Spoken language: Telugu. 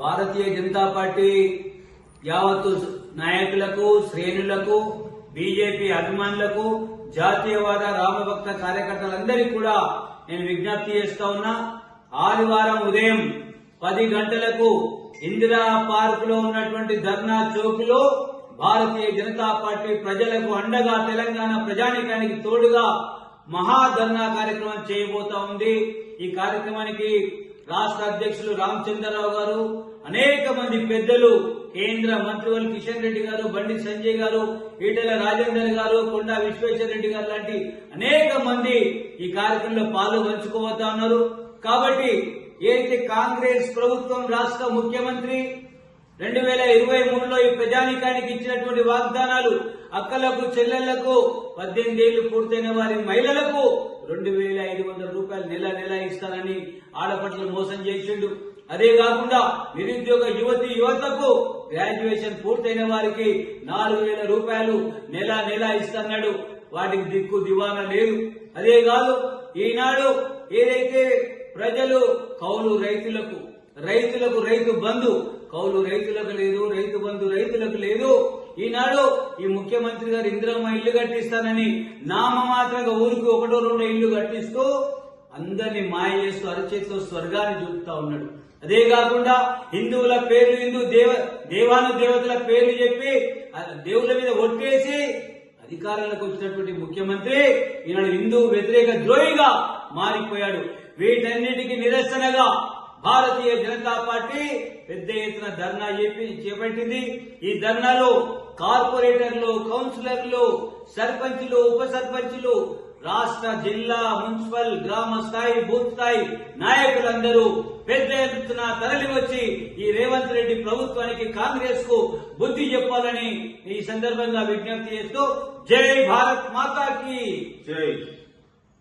భారతీయ జనతా పార్టీ యావత్తు నాయకులకు శ్రేణులకు బీజేపీ అభిమానులకు జాతీయవాద రామభక్త కార్యకర్తలందరికీ కూడా నేను విజ్ఞప్తి చేస్తా ఉన్నా ఆదివారం ఉదయం పది గంటలకు ఇందిరా పార్క్లో ఉన్నటువంటి ధర్నా చౌక్లో భారతీయ జనతా పార్టీ ప్రజలకు అండగా తెలంగాణ ప్రజానికానికి తోడుగా మహాధర్నా కార్యక్రమం చేయబోతా ఉంది. ఈ కార్యక్రమానికి రాష్ట్ర అధ్యక్షులు రామచంద్రరావు గారు అనేక మంది పెద్దలు కేంద్ర మంత్రివర్గ కిషన్ రెడ్డి గారు బండి సంజయ్ గారు ఈటెల రాజేందర్ గారు కొండా విశ్వేశ్వర రెడ్డి గారు లాంటి అనేక మంది ఈ కార్యక్రమంలో పాలు పంచుకోబోతా ఉన్నారు. కాబట్టి ఏదైతే కాంగ్రెస్ ప్రభుత్వం రాష్ట్ర ముఖ్యమంత్రి రెండు వేల ఇరవై మూడులో ఈ ప్రజానీకానికి ఇచ్చినటువంటి వాగ్దానాలు అక్కలకు చెల్లెళ్ళకు పద్దెనిమిది ఏళ్ళు పూర్తయిన వారి మహిళలకు రెండు వేల ఐదు వందల రూపాయలు నెల నెల ఇస్తానని ఆడపట్ల మోసం చేసిండు. అదే కాకుండా నిరుద్యోగ యువతి యువతకు గ్రాడ్యుయేషన్ పూర్తయిన వారికి నాలుగు వేల రూపాయలు నెల నెల ఇస్తున్నాడు వాటికి దిక్కు దివానా లేదు. అదే కాదు ఈనాడు ఏదైతే ప్రజలు కౌలు రైతులకు రైతులకు రైతు బంధు. కౌలు రైతులకు లేదు రైతు బంధు రైతులకు లేదు. ఈనాడు ఈ ముఖ్యమంత్రి గారు ఇందిరమ్మ ఇల్లు కట్టిస్తానని నామమాత్రంగా ఊరికి ఒకటో రెండో ఇల్లు కట్టిస్తూ అందరినీ మాయ చేస్తూ అరచేతితో స్వర్గాన్ని చూపుతా ఉన్నాడు. అదే కాకుండా హిందువుల పేర్లు హిందూ దేవ దేవాను దేవతల పేర్లు చెప్పి దేవుళ్ళ మీద ఒట్టేసి అధికారంలోకి వచ్చినటువంటి ముఖ్యమంత్రి ఈనాడు హిందూ వ్యతిరేక ద్రోహిగా మారిపోయాడు. వీటన్నిటికీ నిరసనగా భారతీయ జనతా పార్టీ పెద్ద ఎత్తున ధర్నా చేపట్టింది. ఈ ధర్నాలో కార్పొరేటర్లు కౌన్సిలర్లు సర్పంచులు ఉప సర్పంచులు రాష్ట్ర జిల్లా మున్సిపల్ గ్రామ స్థాయి బూత్ స్థాయి నాయకులందరూ పెద్ద ఎత్తున తరలి వచ్చి ఈ రేవంత్ రెడ్డి ప్రభుత్వానికి కాంగ్రెస్కు బుద్ధి చెప్పాలని ఈ సందర్భంగా విజ్ఞప్తి చేస్తూ జై భారత్ మాతాకి. జై.